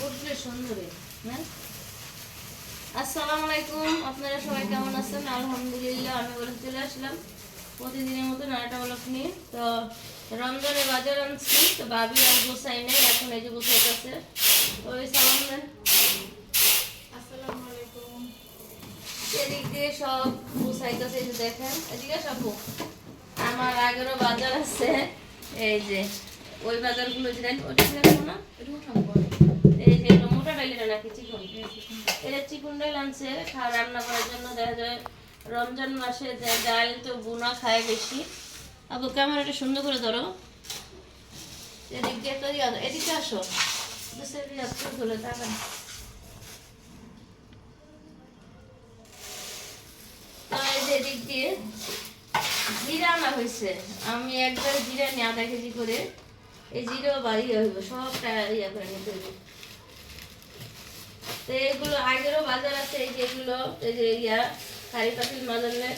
বুঝলে সুন্দরী না আসসালামু আলাইকুম আপনারা সবাই কেমন আছেন? আলহামদুলিল্লাহ আমি বলে চলে আসলাম প্রতিদিনের মতো নানাটা ব্লক নিয়ে। তো রমজানে বাজার আনছি তো ভাবি আর গোসাই নেই এখন এই যে গোসাইতেছে ওই সালাম দেন। এদিক দিয়ে সব দেখেন। এদিকে সব আমার আগেরও বাজার আছে এই যে। ওই বাজারগুলো যে দেখেন ওটা না এটা উঠাম পরে এই যে মোটা চিকন? ডাল আনছে, খাওয়া, রান্না করার জন্য দেখা যায় রমজান মাসে ডাল তো বুনা খায় বেশি। আবু, ক্যামেরাটা সুন্দর করে ধরো। এদিক দিয়ে তো ইয়া- এদিকে আসো। যে এদিক দিয়ে জিরা আনা হয়েছে। আমি একবার জিরা নিয়ে আধা কেজি করে এই জিরাও বাড়ি হইব সবটা ইয়া করে নিতে হইব তো এগুলো আগেরও বাজার আছে এই যেগুলো এই যে ইয়া পাতিল মাজালে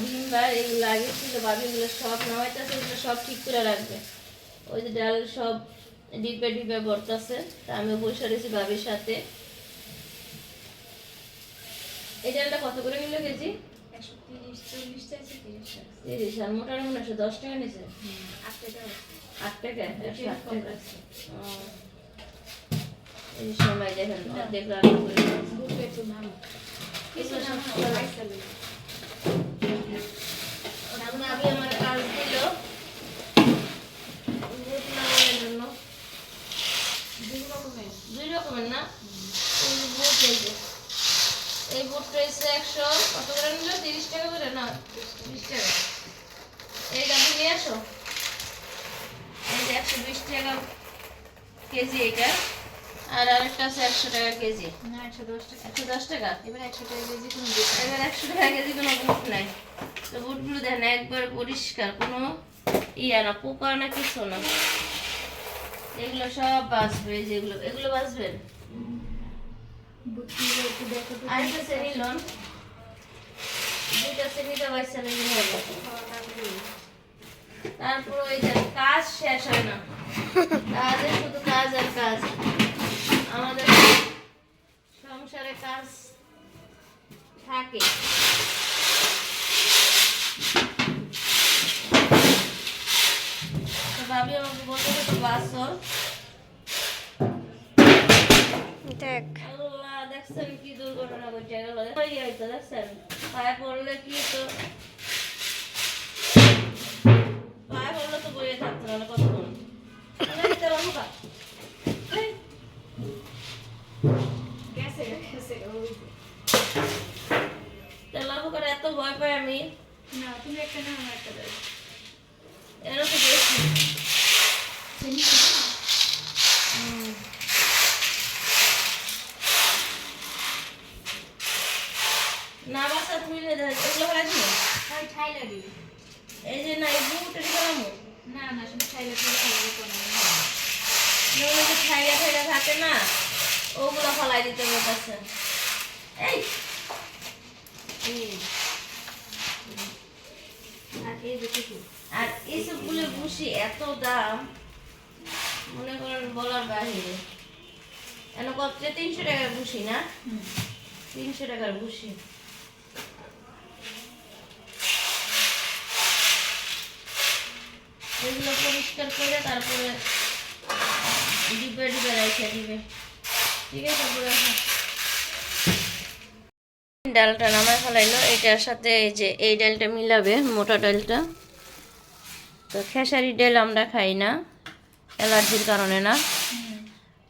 ডিমবার এগুলো আগে ছিল বাবিগুলো সব নামাইতেছে সব ঠিক করে রাখবে। ওই যে ডাল সব ডিপে ডিপে ভরতেছে তা আমি বসে রয়েছি বাবির সাথে। এই ডালটা কত করে কিলো কেজি? একশো তিরিশ আর মোটার মনে দশ টাকা আট টাকা আট টাকা একশো আট টাকা এই সময় দেখেন অর্ধেক রান্না করে আমার আমি কাজ দিল দুই রকমের। না? এই বুট এসে একশো কত করে নিল তিরিশ টাকা করে? না বিশ টাকা। এই গাড়ি নিয়ে আসো। একশো বিশ টাকা কেজি এটা আর আরেকটা আছে একশো টাকা কেজি। না একশো দশ টাকা। একশো দশ টাকা? এবার একশো টাকা কেজি কোনো এবার একশো টাকা কেজি কোনো বুট নাই। তো বুটগুলো দেখেন একবার পরিষ্কার কোনো ইয়া না পোকা না কিছু না। এগুলো সব বাঁচবে যেগুলো এগুলো বাঁচবেন আরেকটা শ্রেণি লন। লেগে হবে খাওয়া লাগবে। তারপর ওই যে কাজ শেষ হয় না। কাজে শুধু কাজ আর কাজ। আমাদের সংসারে কাজ থাকে। তো ভাবি আমাকে বলতে তো বাসর দেখ। আল্লাহ দেখছেন কি দুর্ঘটনা ঘটে গেল। দেখছেন। পায়ে পড়লে কি তো এত ভয় পাই আমি। না তুমি একটা না আমার একটা দাও এর তো? হুম। না বাসা তুমি এগুলো ফেলাই দিও খাই ঠাইলা দিবি এই যে না এই বুট এটা করামো না না শুধু ঠাইলা করে খাইলে কোনো নইলে যে খাইয়া খাইয়া থাকে না ওগুলো ফলাই দিতে বলতেছে। এই! আর এই দেখো আর এত দাম মনে করেন বলার বাহিরে। এন কত তিনশো টাকার ভুসি না? তিনশো টাকার ভুসি। এগুলো পরিষ্কার করে তারপরে ডালটা নামায় ফেলাইলো, এটার সাথে এই যে এই ডালটা মিলাবে, মোটা ডালটা। তো খেসারি ডাল আমরা খাই না, অ্যালার্জির কারণে না।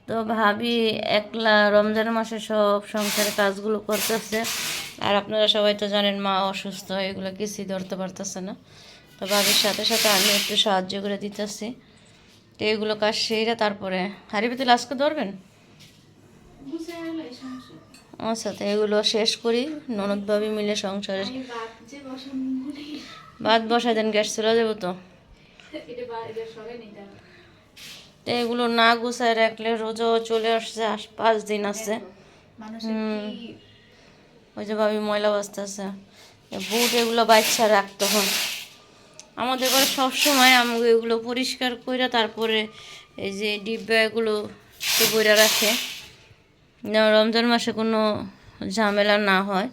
তো ভাবি একলা রমজান মাসে সব সংসারের কাজগুলো করতেছে। আর আপনারা সবাই তো জানেন, মা অসুস্থ, এগুলো কিছুই ধরতে পারতেছে না। তো ভাবির সাথে সাথে আমি একটু সাহায্য করে দিতেছি। তো এগুলো কাজ সেইরা তারপরে হারি পেতে আজকে ধরবেন? আচ্ছা তো এগুলো শেষ করি। ননদ ভাবি মিলে সংসারে বাদ ভাত বসাই দেন গ্যাস চলে যাব তো। তো এগুলো না গুছায় রাখলে রোজও চলে আসছে আস পাঁচ দিন আছে ওই যে ভাবি ময়লা বাজতেছে বুট এগুলো বাচ্চা রাখ তখন আমাদের ঘরে সবসময় আমি এগুলো পরিষ্কার করে তারপরে এই যে ডিব্বা এগুলো সে বইরা রাখে। রমজান মাসে কোনো ঝামেলা না হয়।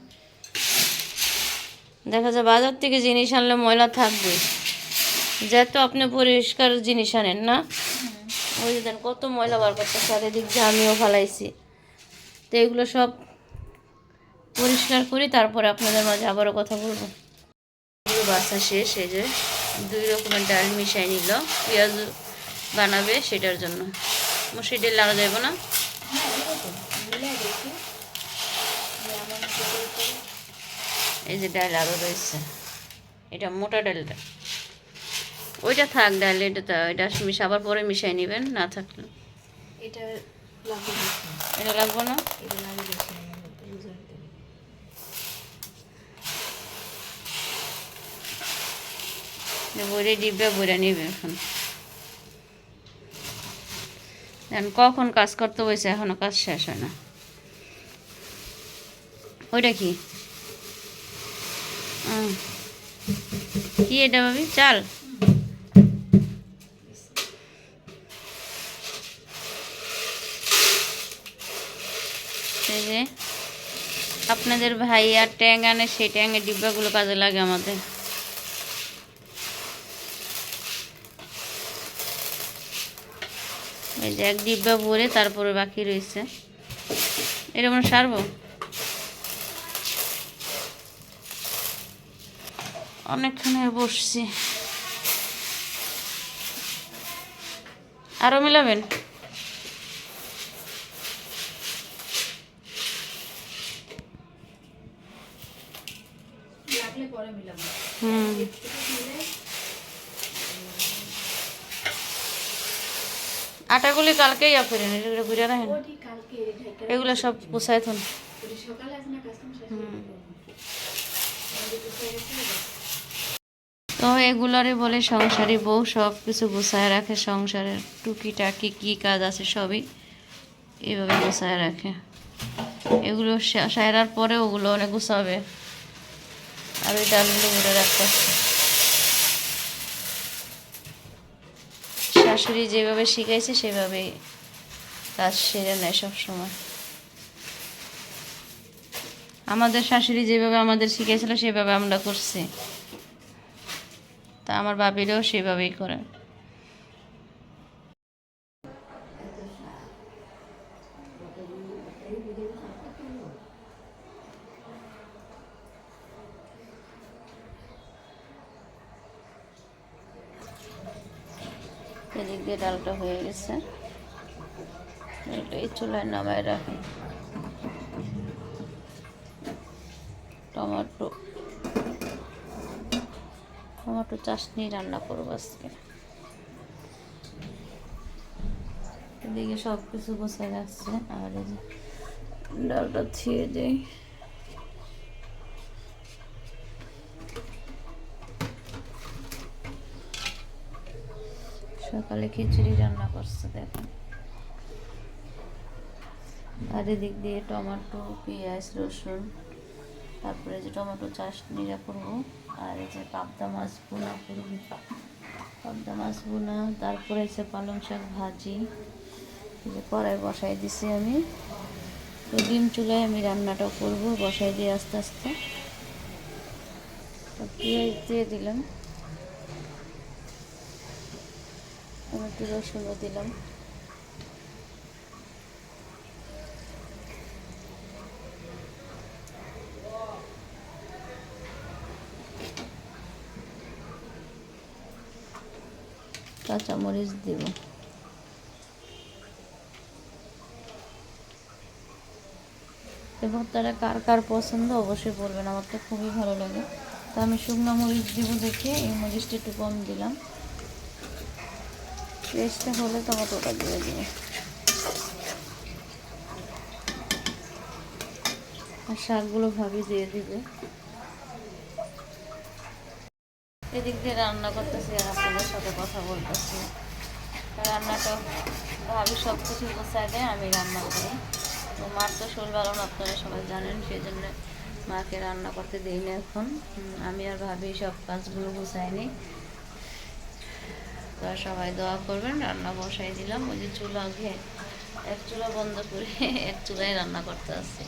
দেখা যায় বাজার থেকে জিনিস আনলে ময়লা থাকবে। যেহেতু আপনি পরিষ্কার জিনিস আনেন না? ওই যে দেন কত ময়লা বার করতে চারিদিক দিয়ে আমিও ফেলাইছি। তো এগুলো সব পরিষ্কার করি তারপরে আপনাদের মাঝে আবারও কথা বলব। বাসা শেষ এই যে দুই রকমের ডাল মিশাই নিল। পেঁয়াজ বানাবে সেটার জন্য। মুসুর ডাল লাগা যাবে না? এই যে ডাল আরও রয়েছে। এটা মোটা ডালটা। ওইটা থাক ডাল এটা তো এটা মিশা আবার পরে মিশাই নেবেন না থাকলে। এটা লাগবে বেশি এটা লাগবে না? এটা বেশি আমার মতো বুঝার দেবে বইরে ডিব্বা বইরা নিবে এখন। এখন কখন কাজ করতে বসে, এখনও কাজ শেষ হয় না। ওইটা কি। কি এটা ভাবি? চাল? আপনাদের ভাই আর ট্যাং আনে সেই ট্যাঙের ডিব্বাগুলো কাজে লাগে আমাদের। এই যে এক ডিব্বা ভরে তারপরে বাকি রয়েছে। এরকম সারব? অনেকক্ষণে বসছি। আরও মিলাবেন লাগলে পরে মিলাবো হুম একটু মিলে কালকেই আপেলেন এগুলো ঘুরে রাখেন কালকে ঢাকা এগুলো সব পোষায় থন। তো এগুলারে বলে সংসারী বউ সব কিছু গুছায় রাখে সংসারের টুকিটাকি কি কাজ আছে সবই এইভাবে গুছায় রাখে। এগুলো সারার পরে ওগুলো অনেক গুছাবে। আর ওই ডালগুলো ভরে রাখতে শাশুড়ি যেভাবে শিখাইছে, সেভাবেই কাজ সেরে নেয় সবসময়। আমাদের শাশুড়ি যেভাবে আমাদের শিখেছিল সেভাবে আমরা করছি। তা আমার বাপিরাও সেভাবেই করে এদিক দিয়ে ডালটা হয়ে গেছে। ডালটা এই চুলায় নামায় রাখি। টমেটো। টমেটো চাটনি রান্না করব আজকে। এদিকে সব কিছু গোছায় রাখছে, আর ডালটা ছিঁড়ে দেই সকালে খিচুড়ি রান্না করছে, দেখেন। আর এদিক দিয়ে টমেটো, পেঁয়াজ, রসুন, তারপরে যে টমেটো চাটনিটা করব, আর এই যে পাবদা মাছ বোনা করব। পাবদা মাছ বোনা তারপরে হচ্ছে পালং শাক ভাজি যে কড়াই বসাই দিছি আমি। তো ডিম চুলায় আমি রান্নাটা করব, বসাই দিয়ে আস্তে আস্তে। পেঁয়াজ দিয়ে দিলাম। টমেটো রসুনও দিলাম। কাঁচামরিচ দিব। এই ভর্তাটা কার কার পছন্দ অবশ্যই বলবেন, আমার তো খুবই ভালো লাগে। তো আমি শুকনো মরিচ দিব দেখে, এই মরিচটা একটু কম দিলাম। টেস্টটা হলে টমেটোটা দিয়ে দিব আর শাকগুলো ভাবি দিয়ে দিবে। এদিক দিয়ে রান্না করতেছি আর আপনাদের সাথে কথা বলতেছি। রান্নাটা ভাবি সব কিছু গোছায় দেয় আমি রান্না করি। তো মার তো শোল ভালো না, আপনারা সবাই জানেন সেই জন্য মাকে রান্না করতে দিই না এখন আমি আর ভাবি সব কাজগুলো গুছাই নিই তো সবাই দোয়া করবেন, রান্না বসাই দিলাম। ওই যে চুলা ঘে এক চুলা বন্ধ করে এক চুলায় রান্না করতে আসছি।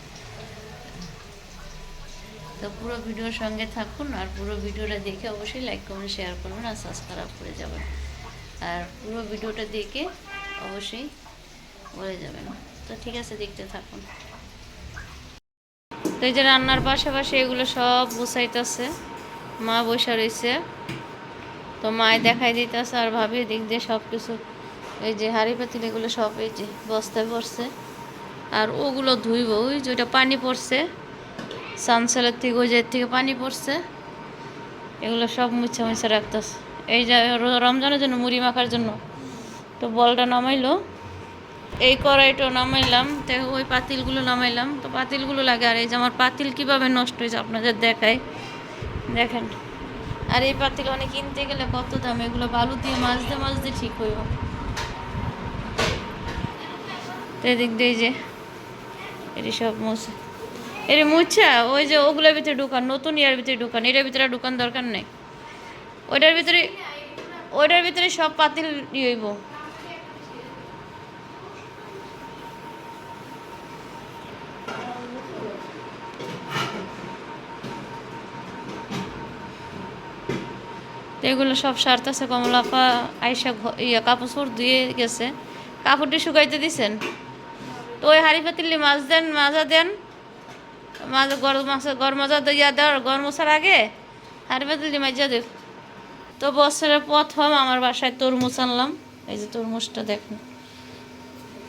তো পুরো ভিডিওর সঙ্গে থাকুন আর পুরো ভিডিওটা দেখে অবশ্যই লাইক কমেন্ট শেয়ার করবেন আর সাবস্ক্রাইব করে যাবেন। আর পুরো ভিডিওটা দেখে অবশ্যই বলে যাবেন। তো ঠিক আছে, দেখতে থাকুন। তো এই যে রান্নার পাশাপাশি এগুলো সব গুছাইতেছে। মা বসে রয়েছে। তো মায় দেখাই দিতেছে আর ভাবি দিক দিয়ে সব কিছু এই যে হাঁড়ি পাতিল এগুলো সব এই যে বস্তায় পড়ছে। আর ওগুলো ধুইব, ওই যে ওইটা পানি পড়ছে। সানসেলের থেকে, ওই যে থেকে পানি পড়ছে। এগুলো সব মুছে মুছে রাখতেছে। এই যে রমজানের জন্য মুড়ি মাখার জন্য তো বলটা নামাইলো। এই কড়াইটা নামাইলাম, তো ওই পাতিলগুলো নামাইলাম। তো পাতিলগুলো লাগে, আর এই যে আমার পাতিল কীভাবে নষ্ট হয়েছে আপনাদের দেখাই। দেখেন। আর এই পার থেকে অনেক কিনতে গেলে কত দাম? এগুলো বালু দিয়ে মাঝতে মাঝতে ঠিক হইব। এদিক দিয়ে যে, এটি সব মুছে। এর মুছা, ওই যে ওগুলোর ভিতরে ঢুকান, নতুন ইয়ার ভিতরে ঢুকান। এটার ভিতরে ঢুকান দরকার নেই। ওইটার ভিতরে ওইটার ভিতরে সব পাতিল ইয়ে এগুলো সব সারতেছে, কমলাফা আইসা ইয়া কাপড় চোপড় ধুয়ে গেছে। কাপড়টি শুকাইতে দিছেন। তো ওই হাড়ি পাতিলি মাছ দেন, মাজা দেন। মাছ গরম গরম মাজা দিয়া দেওয়ার গরম মশার আগে হাড়ি পাতিলি মাজা দেব। তো বছরের প্রথম আমার বাসায় তরমুজ আনলাম। এই যে তরমুজটা দেখুন।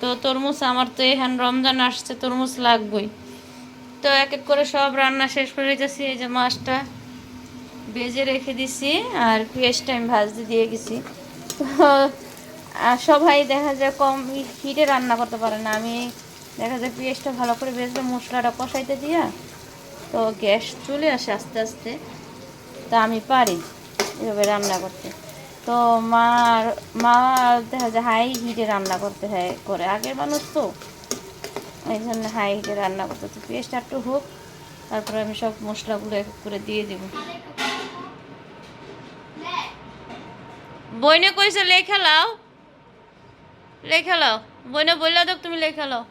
তো তরমুজ আমার তো এখান রমজান আসছে, তরমুজ লাগবেই। তো এক এক করে সব রান্না শেষ করে রেখেছি এই যে মাছটা। ভেজে রেখে দিছি আর পেঁয়াজটা আমি ভাজতে দিয়ে গেছি। তো সবাই দেখা যায় কম হিটে রান্না করতে পারে না। আমি দেখা যায় পেঁয়াজটা ভালো করে ভেজলে মশলাটা কষাইতে দিয়া তো গ্যাস চলে আসে আস্তে আস্তে। তা আমি পারি এভাবে রান্না করতে। তো মা মা দেখা যায় হাই হিটে রান্না করতে হয় করে। আগের মানুষ তো এই জন্য হাই হিটে রান্না করতে। তো পেঁয়াজটা একটু হোক, তারপরে আমি সব মশলাগুলো করে দিয়ে দেবো। বইনে কইছে লেখা লাও লেখা লাও বইনে বললা তো তুমি লেখা লাও